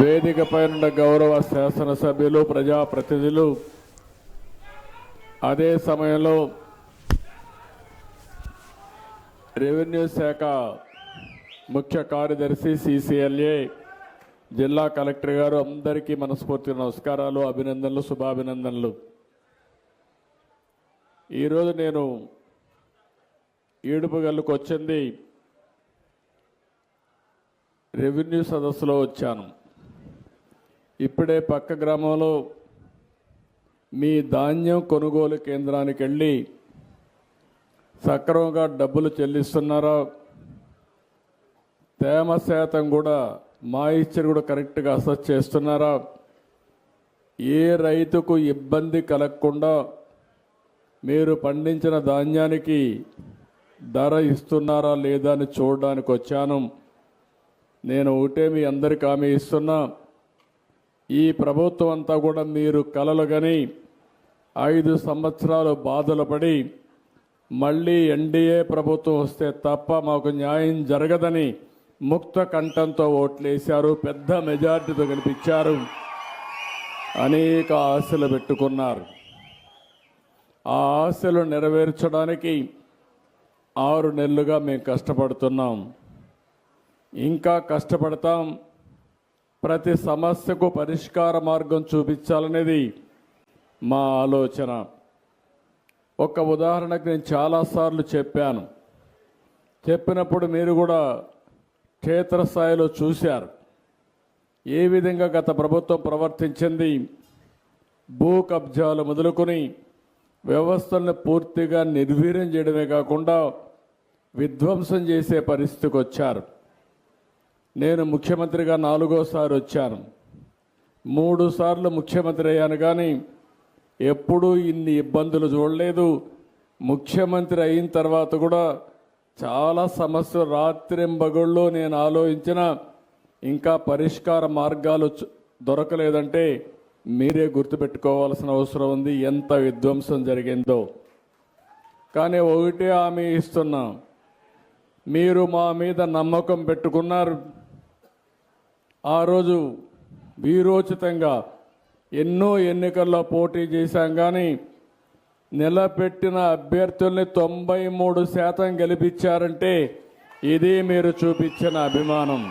వేదికపై ఉన్న గౌరవ శాసనసభ్యులు ప్రజాప్రతినిధులు అదే సమయంలో రెవెన్యూ శాఖ ముఖ్య కార్యదర్శి సిసిఎల్ఏ జిల్లా కలెక్టర్ గారు అందరికీ మనస్ఫూర్తి నమస్కారాలు అభినందనలు శుభాభినందనలు. ఈరోజు నేను ఏడుపుగల్లుకు వచ్చింది రెవెన్యూ సదస్సులో వచ్చాను. ఇప్పుడే పక్క గ్రామంలో మీ ధాన్యం కొనుగోలు కేంద్రానికి వెళ్ళి సక్రమంగా డబ్బులు చెల్లిస్తున్నారా? తేమ శాతం కూడా మాయిశ్చర్ కూడా కరెక్ట్గా అసెస్ చేస్తున్నారా? ఏ రైతుకు ఇబ్బంది కలగకుండా మీరు పండించిన ధాన్యానికి ధర ఇస్తున్నారా లేదా అని చూడడానికి వచ్చాను. నేను ఒకటే మీ అందరికి హామీ ఇస్తున్నా. ఈ ప్రభుత్వం అంతా కూడా మీరు కలలు కానీ ఐదు సంవత్సరాలు బాధలు పడి మళ్ళీ ఎన్డీఏ ప్రభుత్వం వస్తే తప్ప మాకు న్యాయం జరగదని ముక్త కంఠంతో ఓట్లేశారు పెద్ద మెజార్టీతో కనిపించారు అనేక ఆశలు పెట్టుకున్నారు. ఆ ఆశలు నెరవేర్చడానికి ఆరు నెలలుగా మేము కష్టపడుతున్నాం. ఇంకా కష్టపడతాం. ప్రతి సమస్యకు పరిష్కార మార్గం చూపించాలనేది మా ఆలోచన. ఒక ఉదాహరణకు నేను చాలాసార్లు చెప్పాను. చెప్పినప్పుడు మీరు కూడా క్షేత్రస్థాయిలో చూశారు. ఏ విధంగా గత ప్రభుత్వం ప్రవర్తించింది? భూ కబ్జాలు మొదలుకొని వ్యవస్థలను పూర్తిగా నిర్వీర్యం చేయడమే కాకుండా విధ్వంసం చేసే పరిస్థితికి వచ్చారు. నేను ముఖ్యమంత్రిగా నాలుగోసారి వచ్చాను. మూడు సార్లు ముఖ్యమంత్రి అయ్యాను కానీ ఎప్పుడూ ఇన్ని ఇబ్బందులు చూడలేదు. ముఖ్యమంత్రి అయిన తర్వాత కూడా చాలా సమస్యలు రాత్రింబగుళ్ళు నేను ఆలోచించిన ఇంకా పరిష్కార మార్గాలు దొరకలేదంటే మీరే గుర్తుపెట్టుకోవాల్సిన అవసరం ఉంది. ఎంత విధ్వంసం జరిగిందో. కానీ ఒకటే హామీ ఇస్తున్నాం. మీరు మా మీద నమ్మకం పెట్టుకున్నారు. ఆ రోజు వీరోచితంగా ఎన్నో ఎన్నికల్లో పోటీ చేశాం కానీ నిలబెట్టిన అభ్యర్థుల్ని తొంభై మూడు శాతం గెలిపించారంటే ఇది మీరు చూపించిన అభిమానం.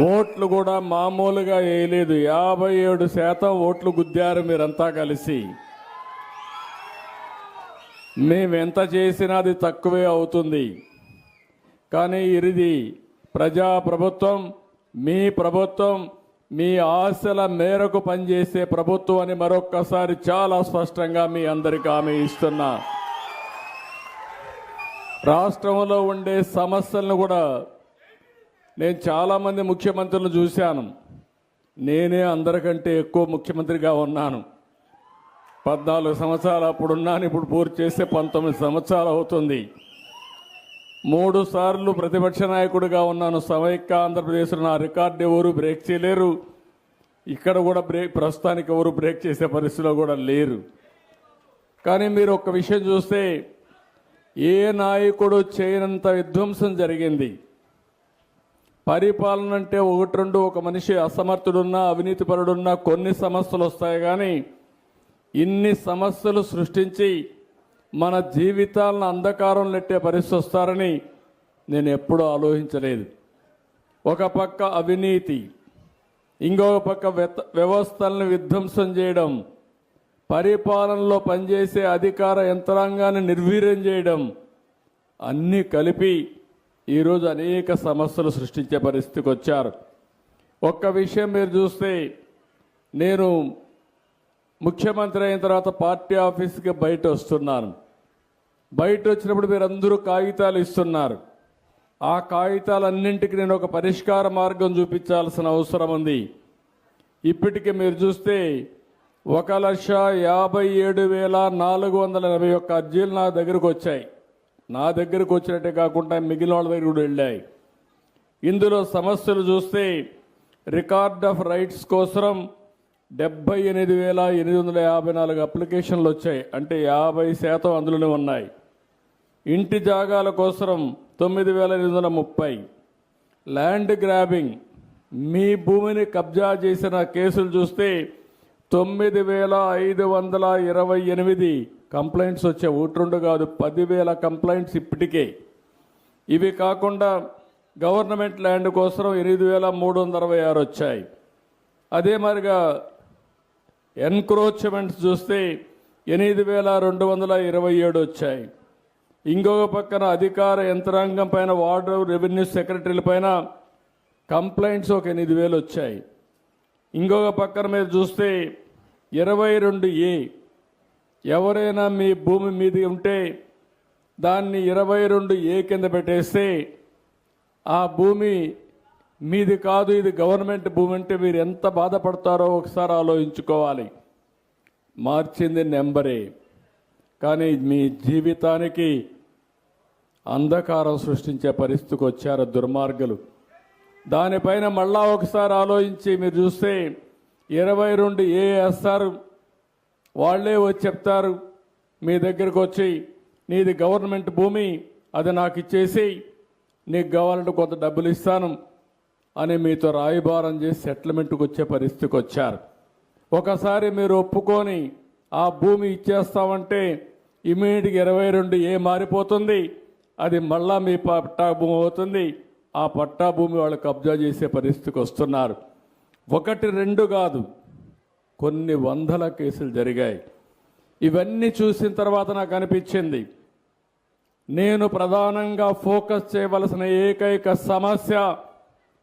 ఓట్లు కూడా మామూలుగా వేయలేదు. యాభై ఏడు శాతం ఓట్లు గుద్దారు మీరంతా కలిసి. మేమెంత చేసినా అది తక్కువే అవుతుంది. కానీ ఇది ప్రజా ప్రభుత్వం మీ ప్రభుత్వం మీ ఆశల మేరకు పనిచేసే ప్రభుత్వం అని మరొక్కసారి చాలా స్పష్టంగా మీ అందరికీ హామీ ఇస్తున్నా. రాష్ట్రంలో ఉండే సమస్యలను కూడా నేను చాలామంది ముఖ్యమంత్రులను చూశాను. నేనే అందరికంటే ఎక్కువ ముఖ్యమంత్రిగా ఉన్నాను. పద్నాలుగు సంవత్సరాలు అప్పుడు ఉన్నాను ఇప్పుడు పూర్తి చేస్తే పంతొమ్మిది సంవత్సరాలు అవుతుంది. మూడు సార్లు ప్రతిపక్ష నాయకుడిగా ఉన్నాను. సమైక్య ఆంధ్రప్రదేశ్లో నా రికార్డు ఎవరు బ్రేక్ చేయలేరు. ఇక్కడ కూడా బ్రేక్ ప్రస్తుతానికి ఎవరు బ్రేక్ చేసే పరిస్థితిలో కూడా లేరు. కానీ మీరు ఒక విషయం చూస్తే ఏ నాయకుడు చేయనంత విధ్వంసం జరిగింది. పరిపాలన అంటే ఒకటి రెండు ఒక మనిషి అసమర్థుడున్నా అవినీతిపరుడున్నా కొన్ని సమస్యలు వస్తాయి కానీ ఇన్ని సమస్యలు సృష్టించి మన జీవితాలను అంధకారం నెట్టే పరిస్థితి వస్తారని నేను ఎప్పుడూ ఆలోచించలేదు. ఒక పక్క అవినీతి ఇంకొక పక్క వ్యవస్థలను విధ్వంసం చేయడం పరిపాలనలో పనిచేసే అధికార యంత్రాంగాన్ని నిర్వీర్యం చేయడం అన్నీ కలిపి ఈరోజు అనేక సమస్యలు సృష్టించే పరిస్థితికి వచ్చారు ఒక్క విషయం మీరు చూస్తే నేను ముఖ్యమంత్రి అయిన తర్వాత పార్టీ ఆఫీస్కి బయట వస్తున్నాను బయట వచ్చినప్పుడు మీరు అందరూ కాగితాలు ఇస్తున్నారు. ఆ కాగితాలన్నింటికి నేను ఒక పరిష్కార మార్గం చూపించాల్సిన అవసరం ఉంది. ఇప్పటికి మీరు చూస్తే ఒక లక్ష యాభై ఏడు వేల నాలుగు వందల ఎనభై ఒక్క అర్జీలు నా దగ్గరకు వచ్చాయి నా దగ్గరకు వచ్చినట్టే కాకుండా మిగిలిన వాళ్ళ దగ్గర కూడా వెళ్ళాయి. ఇందులో సమస్యలు చూస్తే రికార్డ్ ఆఫ్ రైట్స్ కోసం డెబ్బై ఎనిమిది వేల ఎనిమిది వందల యాభై నాలుగు అప్లికేషన్లు వచ్చాయి. అంటే యాభై శాతం అందులోనే ఉన్నాయి. ఇంటి జాగాల కోసం తొమ్మిది వేల ఎనిమిది వందల ముప్పై. Land grabbing. మీ భూమిని కబ్జా చేసిన కేసులు చూస్తే తొమ్మిది వేల ఐదు వందల ఇరవై ఎనిమిది కంప్లైంట్స్ వచ్చాయి. ఒకటి కాదు పదివేల కంప్లైంట్స్ ఇప్పటికే. ఇవి కాకుండా గవర్నమెంట్ ల్యాండ్ కోసం ఎనిమిది వేల మూడు వందల అరవై ఆరు వచ్చాయి. అదే మరిగా ఎన్క్రోచ్మెంట్స్ చూస్తే ఎనిమిది వేల రెండు వందల ఇరవై ఏడు వచ్చాయి. ఇంకొక పక్కన అధికార యంత్రాంగం పైన వార్డు రెవెన్యూ సెక్రటరీల పైన కంప్లైంట్స్ ఒక ఎనిమిది వేలు వచ్చాయి. ఇంకొక పక్కన మీరు చూస్తే ఇరవై రెండు ఏ. ఎవరైనా మీ భూమి మీది ఉంటే దాన్ని ఇరవై రెండు ఏ కింద పెట్టేస్తే ఆ భూమి మీది కాదు ఇది గవర్నమెంట్ భూమి అంటే మీరు ఎంత బాధపడతారో ఒకసారి ఆలోచించుకోవాలి. మార్చింది నెంబరే. కానీ మీ జీవితానికి అంధకారం సృష్టించే పరిస్థితికి వచ్చారు దుర్మార్గులు. దానిపైన మళ్ళా ఒకసారి ఆలోచించి మీరు చూస్తే ఇరవై రెండు ఏ వేస్తారు వాళ్ళే వచ్చి చెప్తారు మీ దగ్గరకు వచ్చి నీది గవర్నమెంట్ భూమి అది నాకు ఇచ్చేసి నీకు కావాలంటే కొంత డబ్బులు ఇస్తాను. అని మీతో రాయిభారం చేసి సెటిల్మెంట్కి వచ్చే పరిస్థితికి వచ్చారు. ఒకసారి మీరు ఒప్పుకొని ఆ భూమి ఇచ్చేస్తామంటే ఇమీడియట్గా ఇరవై రెండు ఏ మారిపోతుంది? అది మళ్ళా మీ పట్టా భూమి అవుతుంది. ఆ పట్టా భూమి వాళ్ళు కబ్జా చేసే పరిస్థితికి వస్తున్నారు. ఒకటి రెండు కాదు కొన్ని వందల కేసులు జరిగాయి. ఇవన్నీ చూసిన తర్వాత నాకు అనిపించింది నేను ప్రధానంగా ఫోకస్ చేయవలసిన ఏకైక సమస్య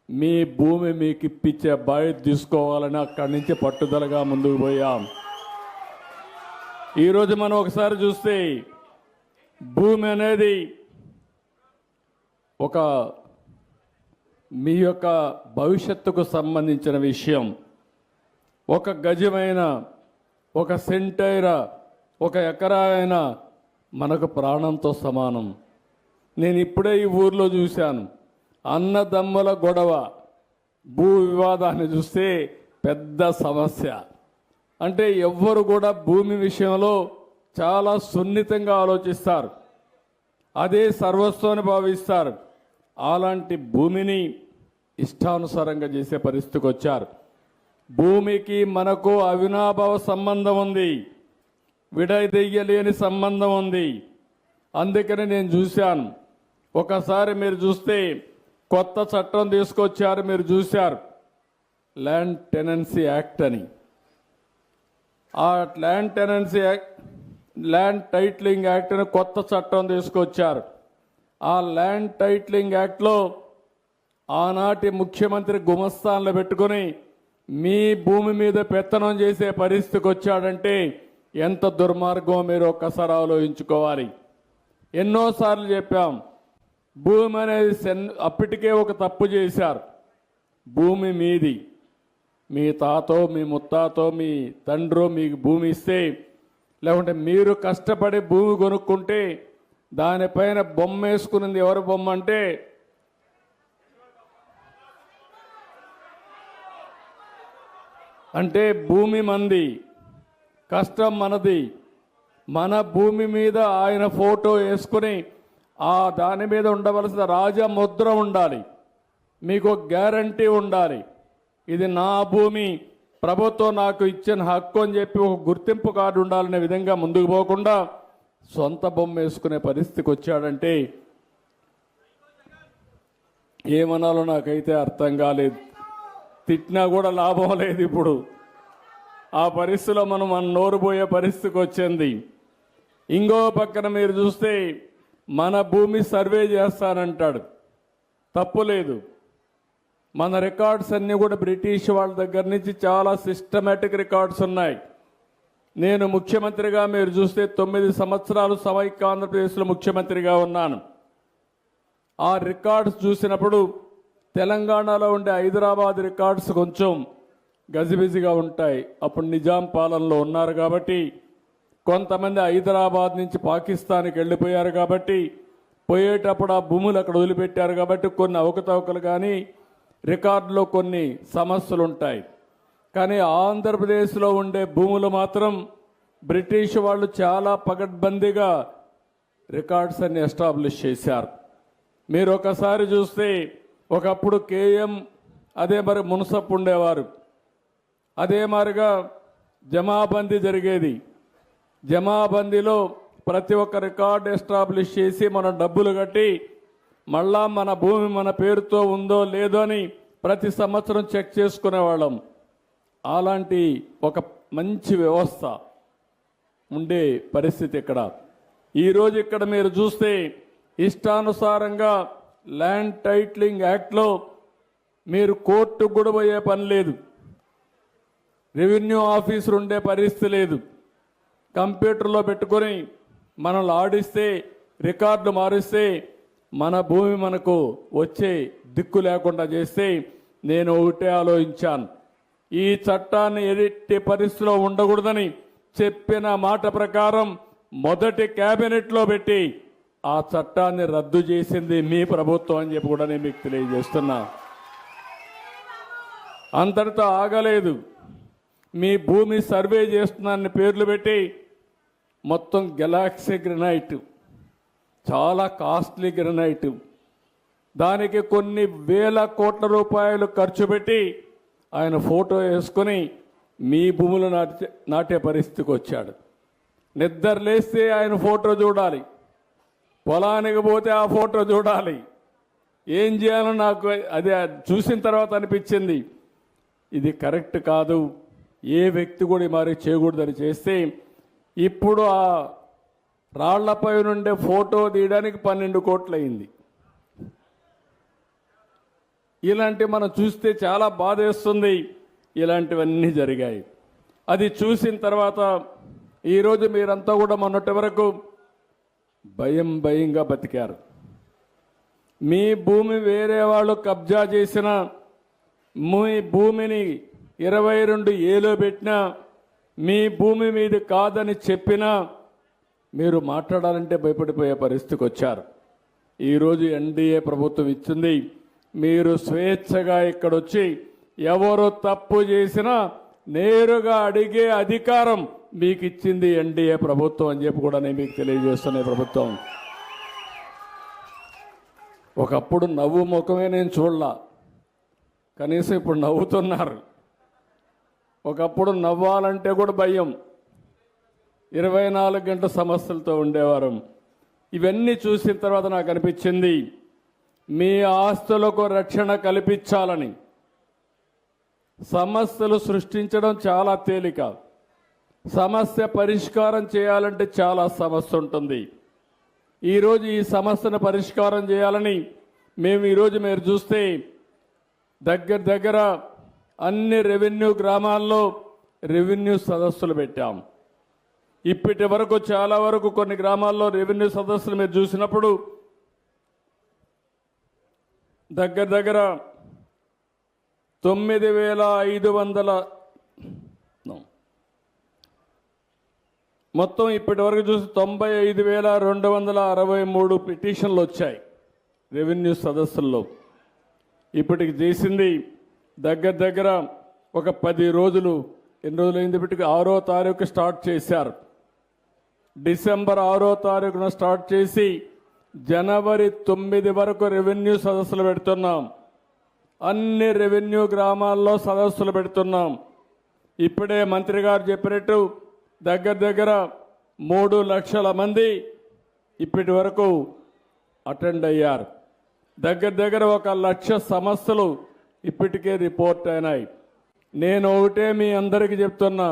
మీ భూమి మీకు ఇప్పించే బాధ్యత తీసుకోవాలని అక్కడి నుంచి పట్టుదలగా ముందుకు పోయాం. ఈరోజు మనం ఒకసారి చూస్తే భూమి అనేది ఒక మీ యొక్క భవిష్యత్తుకు సంబంధించిన విషయం. ఒక గజమైన ఒక సెంటైర ఒక ఎకరా అయినా మనకు ప్రాణంతో సమానం. నేను ఇప్పుడే ఈ ఊర్లో చూశాను. అన్నదమ్ముల గొడవ. భూ వివాదాన్ని చూస్తే పెద్ద సమస్య. అంటే ఎవ్వరు కూడా భూమి విషయంలో చాలా సున్నితంగా ఆలోచిస్తారు. అదే సర్వస్వాన్ని భావిస్తారు. అలాంటి భూమిని ఇష్టానుసారంగా చేసే పరిస్థితికి వచ్చారు. భూమికి మనకు అవినాభావ సంబంధం ఉంది. విడదెయ్యలేని సంబంధం ఉంది. అందుకని నేను చూశాను. ఒకసారి మీరు చూస్తే కొత్త చట్టం తీసుకొచ్చారు మీరు చూశారు. ల్యాండ్ టెనెన్సీ యాక్ట్ అని. ఆ land tenancy act land titling act అని కొత్త చట్టం తీసుకొచ్చారు. ఆ ల్యాండ్ టైట్లింగ్ యాక్ట్లో ఆనాటి ముఖ్యమంత్రి గుమస్థాన్లు పెట్టుకొని మీ భూమి మీద పెత్తనం చేసే పరిస్థితికి వచ్చాడంటే ఎంత దుర్మార్గం మీరు ఒక్కసారి ఆలోచించుకోవాలి. ఎన్నోసార్లు చెప్పాం భూమి అనేది సెన్ అప్పటికే ఒక తప్పు చేశారు. భూమి మీది. మీ తాతో మీ ముత్తాతో మీ తండ్రో మీకు భూమి ఇస్తే లేకుంటే మీరు కష్టపడి భూమి కొనుక్కుంటే దానిపైన బొమ్మ వేసుకున్నది ఎవరు బొమ్మ అంటే? అంటే భూమి మంది. కష్టం మనది. మన భూమి మీద ఆయన ఫోటో వేసుకుని ఆ దాని మీద ఉండవలసిన రాజముద్ర ఉండాలి. మీకు గ్యారంటీ ఉండాలి. ఇది నా భూమి. ప్రభుత్వం నాకు ఇచ్చిన హక్కు అని చెప్పి ఒక గుర్తింపు కార్డు ఉండాలనే విధంగా ముందుకు పోకుండా సొంత బొమ్మ వేసుకునే పరిస్థితికి వచ్చాడంటే ఏమనాలో నాకైతే అర్థం కాలేదు. తిట్టినా కూడా లాభం లేదు ఇప్పుడు. ఆ పరిస్థితిలో మనం మన నోరు పోయే పరిస్థితికి వచ్చింది. ఇంకో పక్కన మీరు చూస్తే మన భూమి సర్వే చేస్తానంటాడు. తప్పులేదు మన రికార్డ్స్ అన్నీ కూడా బ్రిటిష్ వాళ్ళ దగ్గర నుంచి చాలా సిస్టమేటిక్ రికార్డ్స్ ఉన్నాయి. నేను ముఖ్యమంత్రిగా మీరు చూస్తే తొమ్మిది సంవత్సరాలు సమైక్య ఆంధ్రప్రదేశ్లో ముఖ్యమంత్రిగా ఉన్నాను. ఆ రికార్డ్స్ చూసినప్పుడు తెలంగాణలో ఉండే హైదరాబాద్ రికార్డ్స్ కొంచెం గజిబిజిగా ఉంటాయి. అప్పుడు నిజాం పాలనలో ఉన్నారు కాబట్టి కొంతమంది హైదరాబాద్ నుంచి పాకిస్తాన్కి వెళ్ళిపోయారు కాబట్టి పోయేటప్పుడు ఆ భూములు అక్కడ వదిలిపెట్టారు కాబట్టి కొన్ని అవకతవకలు కానీ రికార్డులో కొన్ని సమస్యలు ఉంటాయి. కానీ ఆంధ్రప్రదేశ్లో ఉండే భూములు మాత్రం బ్రిటిష్ వాళ్ళు చాలా పగడ్బందీగా రికార్డ్స్ అన్ని ఎస్టాబ్లిష్ చేశారు. మీరు ఒకసారి చూస్తే ఒకప్పుడు కేఎం అదే మరి మున్సప్ ఉండేవారు. అదే మారిగా జమాబందీ జరిగేది. జమాబందీలో ప్రతి ఒక్క రికార్డు ఎస్టాబ్లిష్ చేసి మనం డబ్బులు కట్టి మళ్ళా మన భూమి మన పేరుతో ఉందో లేదో అని ప్రతి సంవత్సరం చెక్ చేసుకునేవాళ్ళం అలాంటి ఒక మంచి వ్యవస్థ ఉండే పరిస్థితి ఇక్కడ. ఈరోజు ఇక్కడ మీరు చూస్తే ఇష్టానుసారంగా ల్యాండ్ టైట్లింగ్ యాక్ట్లో మీరు కోర్టుకు కూడా పోయే పని లేదు. రెవెన్యూ ఆఫీసర్ ఉండే పరిస్థితి లేదు. కంప్యూటర్లో పెట్టుకొని మనల్ని ఆడిస్తే రికార్డు మారిస్తే మన భూమి మనకు వచ్చే దిక్కు లేకుండా చేస్తే నేను ఒకటే ఆలోచించాను. ఈ చట్టాన్ని ఎట్టి పరిస్థితిలో ఉండకూడదని చెప్పిన మాట ప్రకారం మొదటి క్యాబినెట్లో పెట్టి ఆ చట్టాన్ని రద్దు చేసింది మీ ప్రభుత్వం అని చెప్పి కూడా నేను మీకు తెలియజేస్తున్నా. అంతటితో ఆగలేదు. మీ భూమి సర్వే చేస్తున్నాన్ని పేర్లు పెట్టి మొత్తం గెలాక్సీ గ్రనైట్ చాలా కాస్ట్లీ గ్రనైట్ దానికి కొన్ని వేల కోట్ల రూపాయలు ఖర్చు పెట్టి ఆయన ఫోటో వేసుకొని మీ భూములు నాటే నాటే పరిస్థితికి వచ్చాడు. నిద్ర లేస్తే ఆయన ఫోటో చూడాలి. పొలానికి పోతే ఆ ఫోటో చూడాలి. ఏం చేయాలో నాకు అది చూసిన తర్వాత అనిపించింది. ఇది కరెక్ట్ కాదు. ఏ వ్యక్తి కూడా మరి చేయకూడదని చేస్తే ఇప్పుడు ఆ రాళ్ళపై నుండే ఫోటో తీయడానికి పన్నెండు కోట్లు అయింది ఇలాంటి మనం చూస్తే చాలా బాధేస్తుంది. ఇలాంటివన్నీ జరిగాయి. అది చూసిన తర్వాత ఈరోజు మీరంతా కూడా మొన్నటి వరకు భయం భయంగా బతికారు. మీ భూమి వేరే వాళ్ళు కబ్జా చేసిన మీ భూమిని ఇరవై రెండు ఏలో పెట్టినా మీ భూమి మీది కాదని చెప్పినా మీరు మాట్లాడాలంటే భయపడిపోయే పరిస్థితికి వచ్చారు. ఈరోజు ఎన్డీఏ ప్రభుత్వం ఇచ్చింది మీరు స్వేచ్ఛగా ఇక్కడొచ్చి ఎవరు తప్పు చేసినా నేరుగా అడిగే అధికారం మీకు ఇచ్చింది ఎన్డీఏ ప్రభుత్వం అని చెప్పి కూడా నేను మీకు తెలియజేస్తున్న ప్రభుత్వం. ఒకప్పుడు నవ్వు ముఖమే నేను చూడలా. కనీసం ఇప్పుడు నవ్వుతున్నారు. ఒకప్పుడు నవ్వాలంటే కూడా భయం. ఇరవై నాలుగు గంటల సమస్యలతో ఉండేవారు. ఇవన్నీ చూసిన తర్వాత నాకు అనిపించింది మీ ఆస్తులకు రక్షణ కల్పించాలని. సమస్యలు సృష్టించడం చాలా తేలిక. సమస్య పరిష్కారం చేయాలంటే చాలా సమస్య ఉంటుంది. ఈరోజు ఈ సమస్యను పరిష్కారం చేయాలని మేము ఈరోజు మీరు చూస్తే దగ్గర దగ్గర అన్ని రెవెన్యూ గ్రామాల్లో రెవెన్యూ సదస్సులు పెట్టాం. ఇప్పటి వరకు చాలా వరకు కొన్ని గ్రామాల్లో రెవెన్యూ సదస్సులు మీరు చూసినప్పుడు దగ్గర దగ్గర తొమ్మిది వేల ఐదు వందల మొత్తం ఇప్పటి వరకు చూసి తొంభై ఐదు వేల రెండు వందల అరవై మూడు పిటిషన్లు వచ్చాయి రెవెన్యూ సదస్సుల్లో. ఇప్పటికి చేసింది దగ్గర దగ్గర ఒక పది రోజులు ఎన్ని రోజులు అయింది ఆరో తారీఖు స్టార్ట్ చేశారు. డిసెంబర్ ఆరో తారీఖున స్టార్ట్ చేసి జనవరి తొమ్మిది వరకు రెవెన్యూ సదస్సులు పెడుతున్నాం. అన్ని రెవెన్యూ గ్రామాల్లో సదస్సులు పెడుతున్నాం. ఇప్పుడే మంత్రి గారు చెప్పినట్టు దగ్గర దగ్గర మూడు లక్షల మంది ఇప్పటి వరకు అటెండ్ అయ్యారు. దగ్గర దగ్గర ఒక లక్ష సమస్యలు ఇప్పటికే రిపోర్ట్ అయినాయి. నేను ఒకటే మీ అందరికీ చెప్తున్నా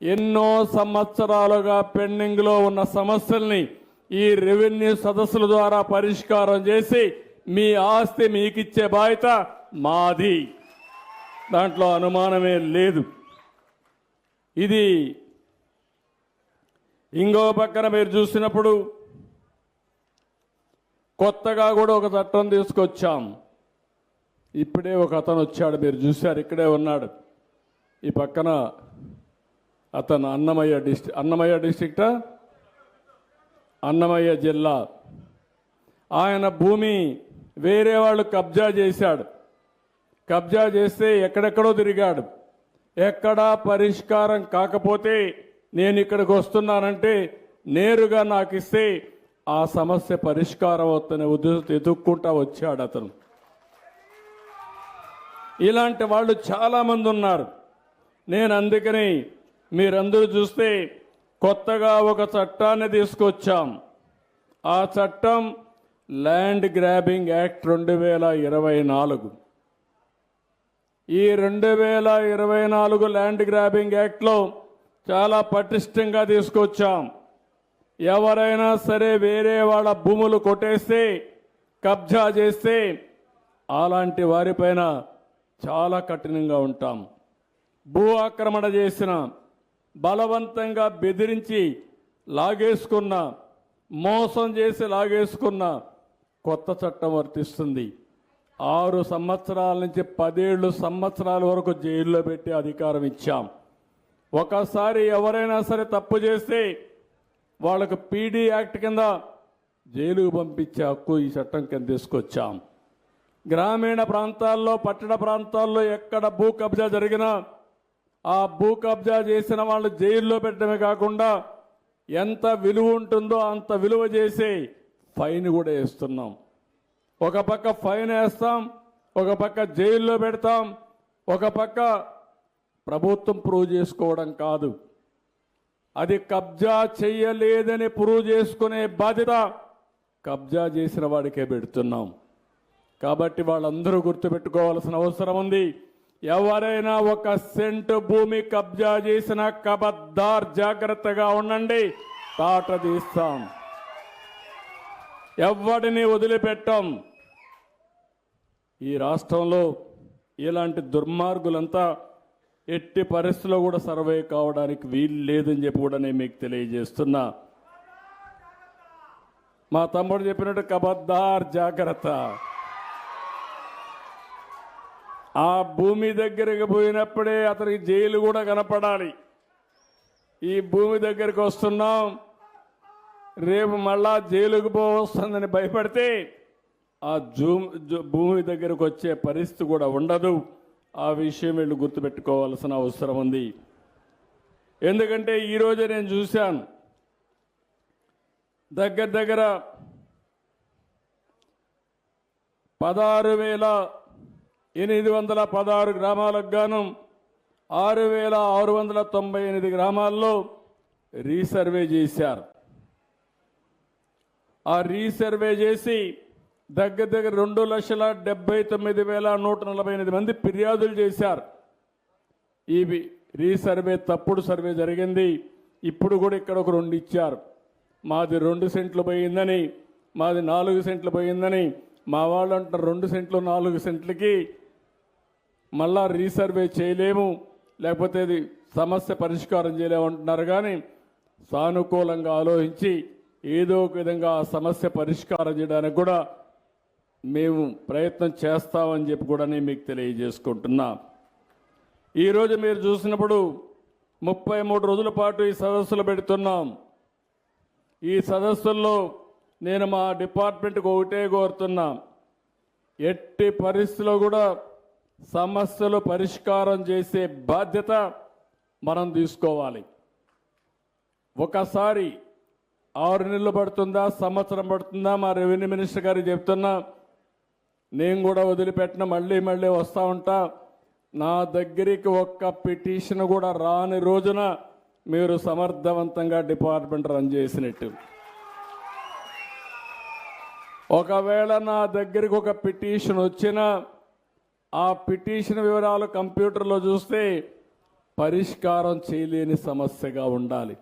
ఎన్నో సంవత్సరాలుగా పెండింగ్లో ఉన్న సమస్యల్ని ఈ రెవెన్యూ సదస్సుల ద్వారా పరిష్కారం చేసి మీ ఆస్తి మీకిచ్చే బాధ్యత మాది. దాంట్లో అనుమానమే లేదు. ఇది ఇంకో పక్కన మీరు చూసినప్పుడు కొత్తగా కూడా ఒక చట్టం తీసుకొచ్చాం. ఇప్పుడే ఒక అతను వచ్చాడు మీరు చూశారు ఇక్కడే ఉన్నాడు. ఈ పక్కన అతను అన్నమయ్య డిస్ట్రిక్ అన్నమయ్య డిస్ట్రిక్టా అన్నమయ్య జిల్లా. ఆయన భూమి వేరే వాళ్ళు కబ్జా చేశాడు. కబ్జా చేస్తే ఎక్కడెక్కడో తిరిగాడు. ఎక్కడా పరిష్కారం కాకపోతే నేను ఇక్కడికి వస్తున్నానంటే నేరుగా నాకు ఇస్తే ఆ సమస్య పరిష్కారం అవుతున్న ఉద్దేశం ఎదుక్కుంటా వచ్చాడు అతను. ఇలాంటి వాళ్ళు చాలామంది ఉన్నారు. నేను అందుకని మీరందరూ చూస్తే కొత్తగా ఒక చట్టాన్ని తీసుకొచ్చాం. ఆ చట్టం ల్యాండ్ గ్రాబింగ్ యాక్ట్ రెండు వేల ఇరవై నాలుగు. ఈ రెండు వేల ఇరవై నాలుగు ల్యాండ్ గ్రాబింగ్ యాక్ట్లో చాలా పటిష్టంగా తీసుకొచ్చాం. ఎవరైనా సరే వేరే వాళ్ళ భూములు కొట్టేస్తే కబ్జా చేస్తే అలాంటి వారిపైన చాలా కఠినంగా ఉంటాం. భూ ఆక్రమణ చేసిన బలవంతంగా బెదిరించి లాగేసుకున్న మోసం చేసి లాగేసుకున్న కొత్త చట్టం వర్తిస్తుంది. ఆరు సంవత్సరాల నుంచి పదేళ్ళు సంవత్సరాల వరకు జైల్లో పెట్టి అధికారం ఇచ్చాం. ఒకసారి ఎవరైనా సరే తప్పు చేస్తే వాళ్ళకు పీడీ యాక్ట్ కింద జైలుకు పంపించే హక్కు ఈ చట్టం కింద తీసుకొచ్చాం. గ్రామీణ ప్రాంతాల్లో పట్టణ ప్రాంతాల్లో ఎక్కడ భూ కబ్జా జరిగినా ఆ భూ కబ్జా చేసిన వాళ్ళు జైల్లో పెట్టడమే కాకుండా ఎంత విలువ ఉంటుందో అంత విలువ చేసి ఫైన్ కూడా వేస్తున్నాం. ఒక పక్క ఫైన్ వేస్తాం ఒక పక్క జైల్లో పెడతాం ఒక పక్క ప్రభుత్వం ప్రూవ్ చేసుకోవడం కాదు. అది కబ్జా చెయ్యలేదని ప్రూవ్ చేసుకునే బాధ్యత కబ్జా చేసిన వాడికే పెడుతున్నాం. కాబట్టి వాళ్ళందరూ గుర్తుపెట్టుకోవాల్సిన అవసరం ఉంది. ఎవరైనా ఒక సెంటు భూమి కబ్జా చేసిన కబద్దార్ జాగ్రత్తగా ఉండండి. తాట తీస్తాం. ఎవడిని వదిలిపెట్టాం? ఈ రాష్ట్రంలో ఇలాంటి దుర్మార్గులంతా ఎట్టి పరిస్థితుల్లో కూడా సర్వే కావడానికి వీలు లేదని చెప్పి కూడా నేను మీకు తెలియజేస్తున్నా. మా తమ్ముడు చెప్పినట్టు కబద్దార్ జాగ్రత్త. ఆ భూమి దగ్గరికి పోయినప్పుడే అతనికి జైలు కూడా కనపడాలి. ఈ భూమి దగ్గరికి వస్తున్నాం. రేపు మళ్ళా జైలుకు పోవస్తుందని భయపడితే ఆ జూమ్ భూమి దగ్గరకు వచ్చే పరిస్థితి కూడా ఉండదు. ఆ విషయం వీళ్ళు గుర్తుపెట్టుకోవాల్సిన అవసరం ఉంది. ఎందుకంటే ఈరోజు నేను చూశాను. దగ్గర దగ్గర పదహారు వేల ఎనిమిది వందల పదహారు గ్రామాలకు గాను ఆరు వేల ఆరు వందల తొంభై ఎనిమిది గ్రామాల్లో రీసర్వే చేశారు. ఆ రీసర్వే చేసి దగ్గర దగ్గర రెండు లక్షల డెబ్బై తొమ్మిది వేల నూట నలభై ఎనిమిది మంది ఫిర్యాదులు చేశారు. ఈ రీసర్వే తప్పుడు సర్వే జరిగింది. ఇప్పుడు కూడా ఇక్కడ ఒక రెండు ఇచ్చారు. మాది రెండు సెంట్లు పోయిందని మాది నాలుగు సెంట్లు పోయిందని మా వాళ్ళు అంటున్నారు రెండు సెంట్లు నాలుగు సెంట్లకి మళ్ళా రీసర్వే చేయలేము. లేకపోతే ఇది సమస్య పరిష్కారం చేయలేము అంటున్నారు కానీ సానుకూలంగా ఆలోచించి ఏదో ఒక విధంగా ఆ సమస్య పరిష్కారం చేయడానికి కూడా మేము ప్రయత్నం చేస్తామని చెప్పి కూడా నేను మీకు తెలియజేసుకుంటున్నా. ఈరోజు మీరు చూసినప్పుడు ముప్పై మూడు రోజుల పాటు ఈ సదస్సులు పెడుతున్నాం. ఈ సదస్సుల్లో నేను మా డిపార్ట్మెంట్కి ఒకటే కోరుతున్నా. ఎట్టి పరిస్థితిలో కూడా సమస్యలు పరిష్కారం చేసే బాధ్యత మనం తీసుకోవాలి. ఒకసారి ఆరు నెలలు పడుతుందా సంవత్సరం పడుతుందా మా రెవెన్యూ మినిస్టర్ గారు చెప్తున్నా నేను కూడా వదిలిపెట్టిన మళ్ళీ మళ్ళీ వస్తూ ఉంటా. నా దగ్గరికి ఒక్క పిటిషన్ కూడా రాని రోజున మీరు సమర్థవంతంగా డిపార్ట్మెంట్ రన్ చేసినట్టు. ఒకవేళ నా దగ్గరికి ఒక పిటిషన్ వచ్చినా ఆ పిటిషన్ వివరాలు కంప్యూటర్లో చూస్తే పరిష్కారం చేయలేని సమస్యగా ఉండాలి.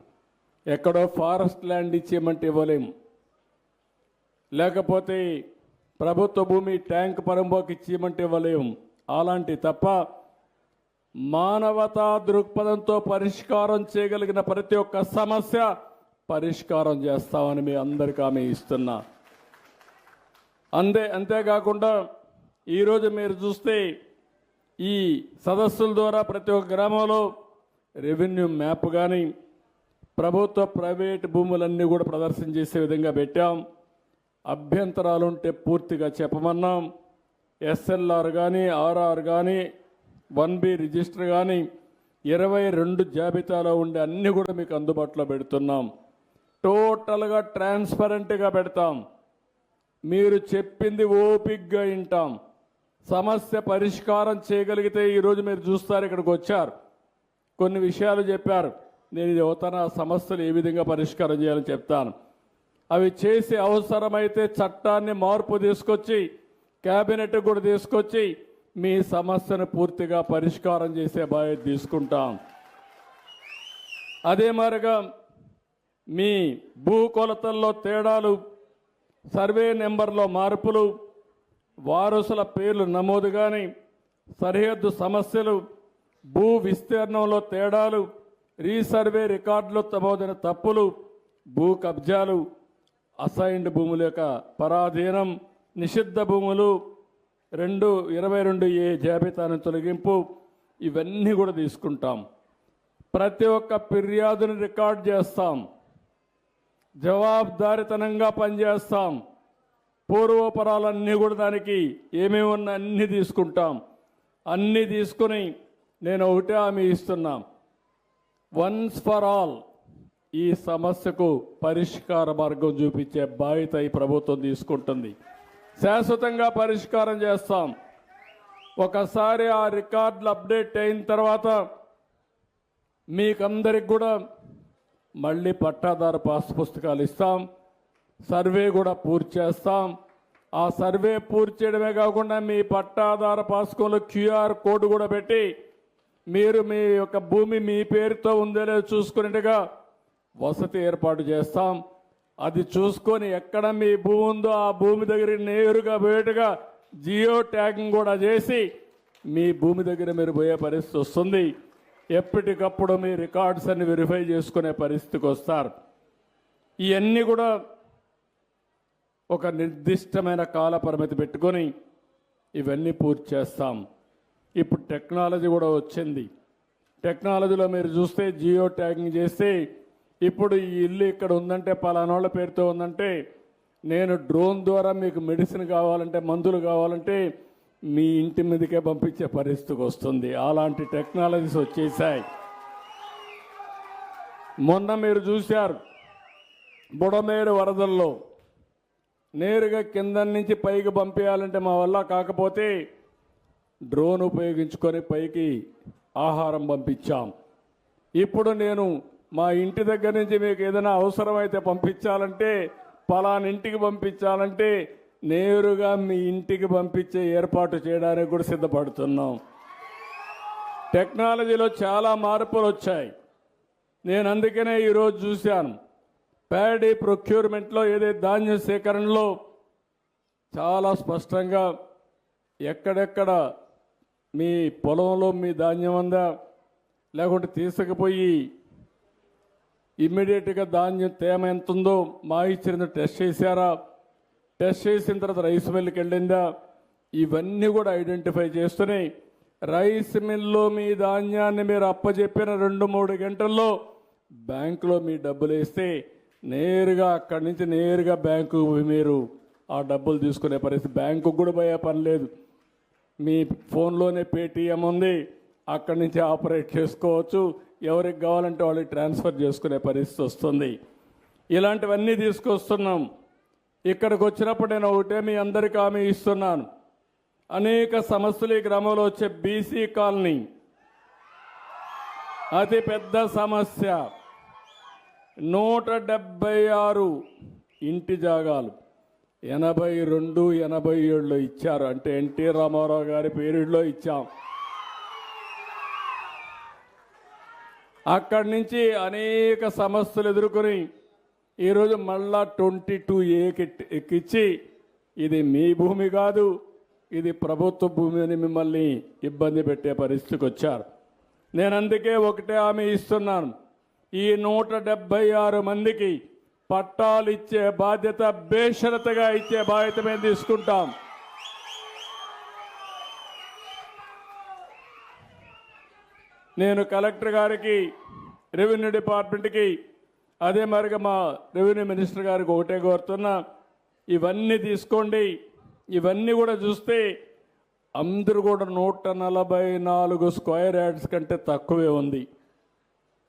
ఎక్కడో ఫారెస్ట్ ల్యాండ్ ఇచ్చేయమంటే ఇవ్వలేము లేకపోతే ప్రభుత్వ భూమి ట్యాంక్ పరంబోకి ఇచ్చేయమంటే ఇవ్వలేము అలాంటి తప్ప మానవతా దృక్పథంతో పరిష్కారం చేయగలిగిన ప్రతి ఒక్క సమస్య పరిష్కారం చేస్తామని మీ అందరికీ ఆమె ఇస్తున్నా. అంతే అంతేకాకుండా ఈరోజు మీరు చూస్తే ఈ సదస్సుల ద్వారా ప్రతి ఒక్క గ్రామంలో రెవెన్యూ మ్యాప్ కానీ ప్రభుత్వ ప్రైవేట్ భూములన్నీ కూడా ప్రదర్శన చేసే విధంగా పెట్టాం. అభ్యంతరాలు ఉంటే పూర్తిగా చెప్పమన్నాం. ఎస్ఎల్ఆర్ కానీ ఆర్ఆర్ కానీ వన్ బి రిజిస్టర్ కానీ ఇరవై రెండు జాబితాలో ఉండే అన్నీ కూడా మీకు అందుబాటులో పెడుతున్నాం. టోటల్గా ట్రాన్స్పరెంట్గా పెడతాం. మీరు చెప్పింది ఓపిగ్గా వింటాం. సమస్య పరిష్కారం చేయగలిగితే ఈరోజు మీరు చూస్తారు ఇక్కడికి వచ్చారు. కొన్ని విషయాలు చెప్పారు. నేను ఇది సమస్యలు ఏ విధంగా పరిష్కారం చేయాలని చెప్తాను. అవి చేసి అవసరమైతే చట్టాన్ని మార్పు తీసుకొచ్చి క్యాబినెట్ కూడా తీసుకొచ్చి మీ సమస్యను పూర్తిగా పరిష్కారం చేసే బాధ్యత తీసుకుంటాం. అదే మరిగా మీ భూ కొలతల్లో తేడాలు సర్వే నెంబర్లో మార్పులు వారసుల పేర్లు నమోదు కానీ సరిహద్దు సమస్యలు భూ విస్తీర్ణంలో తేడాలు రీసర్వే రికార్డులో తమోదైన తప్పులు భూ కబ్జాలు అసైన్డ్ భూముల యొక్క పరాధీనం నిషిద్ధ భూములు రెండు ఇరవై రెండు ఏ జాబితాను తొలగింపు ఇవన్నీ కూడా తీసుకుంటాం. ప్రతి ఒక్క ఫిర్యాదుని రికార్డ్ చేస్తాం. జవాబుదారితనంగా పనిచేస్తాం. పూర్వపరాలన్నీ కూడా దానికి ఏమేమి ఉన్నా అన్నీ తీసుకుంటాం. అన్నీ తీసుకుని నేను ఒకటే హామీ ఇస్తున్నా. వన్స్ ఫర్ ఆల్ ఈ సమస్యకు పరిష్కార మార్గం చూపించే బాధ్యత ఈ ప్రభుత్వం తీసుకుంటుంది. శాశ్వతంగా పరిష్కారం చేస్తాం. ఒకసారి ఆ రికార్డులు అప్డేట్ అయిన తర్వాత మీకందరికి కూడా మళ్ళీ పట్టాదారు పాస్ పుస్తకాలు ఇస్తాం. సర్వే కూడా పూర్తి చేస్తాం. ఆ సర్వే పూర్తి చేయడమే కాకుండా మీ పట్టాదార పాస్కోలో క్యూఆర్ కోడ్ కూడా పెట్టి మీరు మీ యొక్క భూమి మీ పేరుతో ఉందో లేదో చూసుకునేట్టుగా వసతి ఏర్పాటు చేస్తాం. అది చూసుకొని ఎక్కడ మీ భూమి ఉందో ఆ భూమి దగ్గర నేరుగా పోయేట్టుగా జియో ట్యాగింగ్ కూడా చేసి మీ భూమి దగ్గర మీరు పోయే పరిస్థితి వస్తుంది. ఎప్పటికప్పుడు మీ రికార్డ్స్ అన్ని వెరిఫై చేసుకునే పరిస్థితికి వస్తారు. ఇవన్నీ కూడా ఒక నిర్దిష్టమైన కాల పరిమితి పెట్టుకొని ఇవన్నీ పూర్తి చేస్తాం. ఇప్పుడు టెక్నాలజీ కూడా వచ్చింది. టెక్నాలజీలో మీరు చూస్తే జియో ట్యాగింగ్ చేస్తే ఇప్పుడు ఈ ఇల్లు ఇక్కడ ఉందంటే పలానోళ్ళ పేరుతో ఉందంటే నేను డ్రోన్ ద్వారా మీకు మెడిసిన్ కావాలంటే మందులు కావాలంటే మీ ఇంటి మీదకే పంపించే పరిస్థితికి వస్తుంది. అలాంటి టెక్నాలజీస్ వచ్చేసాయి. మొన్న మీరు చూశారు బుడమేరు వరదల్లో నేరుగా కింద నుంచి పైకి పంపించాలంటే మా వల్ల కాకపోతే డ్రోన్ ఉపయోగించుకొని పైకి ఆహారం పంపించాం. ఇప్పుడు నేను మా ఇంటి దగ్గర నుంచి మీకు ఏదైనా అవసరమైతే పంపించాలంటే పలానింటికి పంపించాలంటే నేరుగా మీ ఇంటికి పంపించే ఏర్పాటు చేయడానికి కూడా సిద్ధపడుతున్నాం. టెక్నాలజీలో చాలా మార్పులు వచ్చాయి. నేను అందుకనే ఈరోజు చూశాను. ప్యాడీ ప్రొక్యూర్మెంట్లో ఏదైతే ధాన్యం సేకరణలో చాలా స్పష్టంగా ఎక్కడెక్కడ మీ పొలంలో మీ ధాన్యం ఉందా లేకుంటే తీసుకుపోయి ఇమ్మీడియట్గా ధాన్యం తేమ ఎంత ఉందో మా ఇచ్చిన టెస్ట్ చేశారా టెస్ట్ చేసిన తర్వాత రైస్ మిల్కి వెళ్ళిందా ఇవన్నీ కూడా ఐడెంటిఫై చేస్తున్నాయి రైస్ మిల్లో మీ ధాన్యాన్ని మీరు అప్పచెప్పిన రెండు మూడు గంటల్లో బ్యాంకులో మీ డబ్బులు వేస్తే నేరుగా అక్కడి నుంచి నేరుగా బ్యాంకు మీరు ఆ డబ్బులు తీసుకునే పరిస్థితి. బ్యాంకుకు కూడా పోయే పని లేదు. మీ ఫోన్లోనే పేటీఎం ఉంది. అక్కడి నుంచి ఆపరేట్ చేసుకోవచ్చు. ఎవరికి కావాలంటే వాళ్ళకి ట్రాన్స్ఫర్ చేసుకునే పరిస్థితి వస్తుంది. ఇలాంటివన్నీ తీసుకొస్తున్నాం. ఇక్కడికి వచ్చినప్పుడు నేను ఒకటే మీ అందరికీ హామీ ఇస్తున్నాను. అనేక సమస్యలు ఈ గ్రామంలో వచ్చే బీసీ కాలనీ. అతి పెద్ద సమస్య. నూట డెబ్బై ఆరు ఇంటి జాగాలు. ఎనభై రెండు ఎనభై ఏడులో ఇచ్చారు. అంటే ఎన్టీ రామారావు గారి పీరియడ్లో ఇచ్చాం. అక్కడి నుంచి అనేక సమస్యలు ఎదుర్కొని ఈరోజు మళ్ళా ట్వంటీ టూ ఏకి ఎక్కిచ్చి ఇది మీ భూమి కాదు ఇది ప్రభుత్వ భూమి అని మిమ్మల్ని ఇబ్బంది పెట్టే పరిస్థితికి వచ్చారు. నేను అందుకే ఒకటే ఆమె ఇస్తున్నాను. ఈ నూట డెబ్బై ఆరు మందికి పట్టాలు ఇచ్చే బాధ్యత బేషరతగా ఇచ్చే బాధ్యత మేము తీసుకుంటాం. నేను కలెక్టర్ గారికి రెవెన్యూ డిపార్ట్మెంట్కి అదే మరిగా మా రెవెన్యూ మినిస్టర్ గారికి ఒకటే కోరుతున్నా. ఇవన్నీ తీసుకోండి. ఇవన్నీ కూడా చూస్తే అందరూ కూడా నూట నలభై నాలుగు స్క్వేర్ యార్డ్స్ కంటే తక్కువే ఉంది.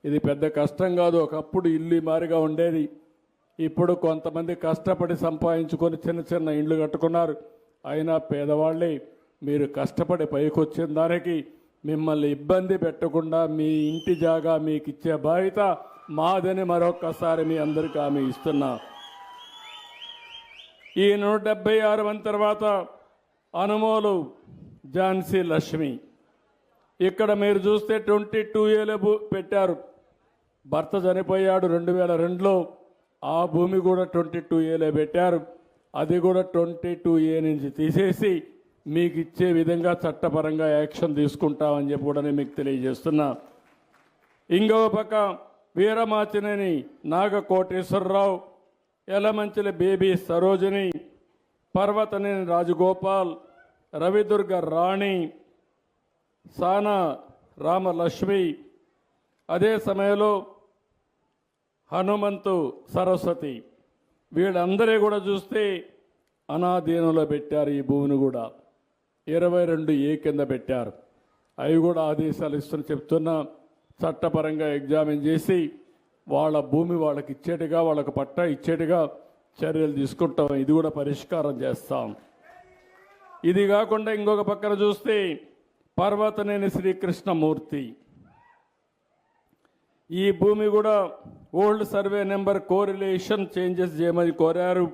ఇది పెద్ద కష్టం కాదు. ఒకప్పుడు ఇల్లు మారిగా ఉండేది. ఇప్పుడు కొంతమంది కష్టపడి సంపాదించుకొని చిన్న చిన్న ఇండ్లు కట్టుకున్నారు. అయినా పేదవాళ్ళే మీరు కష్టపడి పైకి వచ్చిన దానికి మిమ్మల్ని ఇబ్బంది పెట్టకుండా మీ ఇంటి జాగా మీకు ఇచ్చే బాధ్యత మాదని మరొక్కసారి మీ అందరికీ ఆమె ఇస్తున్నా. ఈ నూట డెబ్బై ఆరు మంది తర్వాత అనుమోలు ఝాన్సీ లక్ష్మి. ఇక్కడ మీరు చూస్తే ట్వంటీ టూ ఏలో పెట్టారు. భర్త చనిపోయాడు రెండు వేల రెండులో. ఆ భూమి కూడా ట్వంటీ టూ ఏలో పెట్టారు. అది కూడా ట్వంటీ టూ ఏ నుంచి తీసేసి మీకు ఇచ్చే విధంగా చట్టపరంగా యాక్షన్ తీసుకుంటామని చెప్పి కూడా నేను మీకు తెలియజేస్తున్నా. ఇంకొక పక్క వీరమాచినేని నాగ కోటేశ్వరరావు ఎలమంచిల బేబీ సరోజిని పర్వతనేని రాజగోపాల్ రవిదుర్గ రాణి సానా రామలక్ష్మి. అదే సమయంలో హనుమంతు సరస్వతి వీళ్ళందరూ కూడా చూస్తే అనాధీనంలో పెట్టారు ఈ భూమిని కూడా. ఇరవై రెండు ఏ కింద పెట్టారు. అవి కూడా ఆదేశాలు ఇస్తున్న చెప్తున్నా చట్టపరంగా ఎగ్జామిన్ చేసి వాళ్ళ భూమి వాళ్ళకి ఇచ్చేట్టుగా వాళ్ళకు పట్టా ఇచ్చేట్టుగా చర్యలు తీసుకుంటాం. ఇది కూడా పరిష్కారం చేస్తాం. ఇది కాకుండా ఇంకొక పక్కన చూస్తే పర్వతనేని శ్రీకృష్ణమూర్తి. ఈ భూమి కూడా old survey number correlation changes చేయమని కోరారు.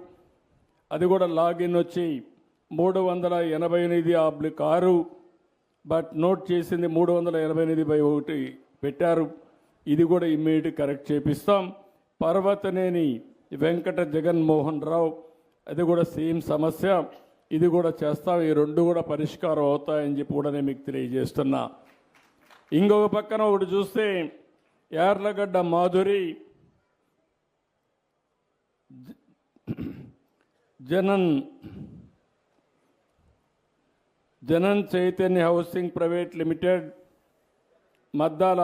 అది కూడా లాగిన్ వచ్చి మూడు వందల ఎనభై ఎనిమిది ఆబ్లిక్ ఆరు బట్ నోట్ చేసింది మూడు వందల ఎనభై ఎనిమిది బై ఒకటి పెట్టారు. ఇది కూడా ఇమ్మీడియట్ కరెక్ట్ చేపిస్తాం. పర్వతనేని వెంకట జగన్మోహన్ రావు అది కూడా సేమ్ సమస్య. ఇది కూడా చేస్తాం. ఈ రెండు కూడా పరిష్కారం అవుతాయని చెప్పి కూడా నేను మీకు తెలియజేస్తున్నా. ఇంకొక పక్కన ఒకటి చూస్తే Yarlagadda Madhuri Janan Janan Chaitanya housing private limited Maddala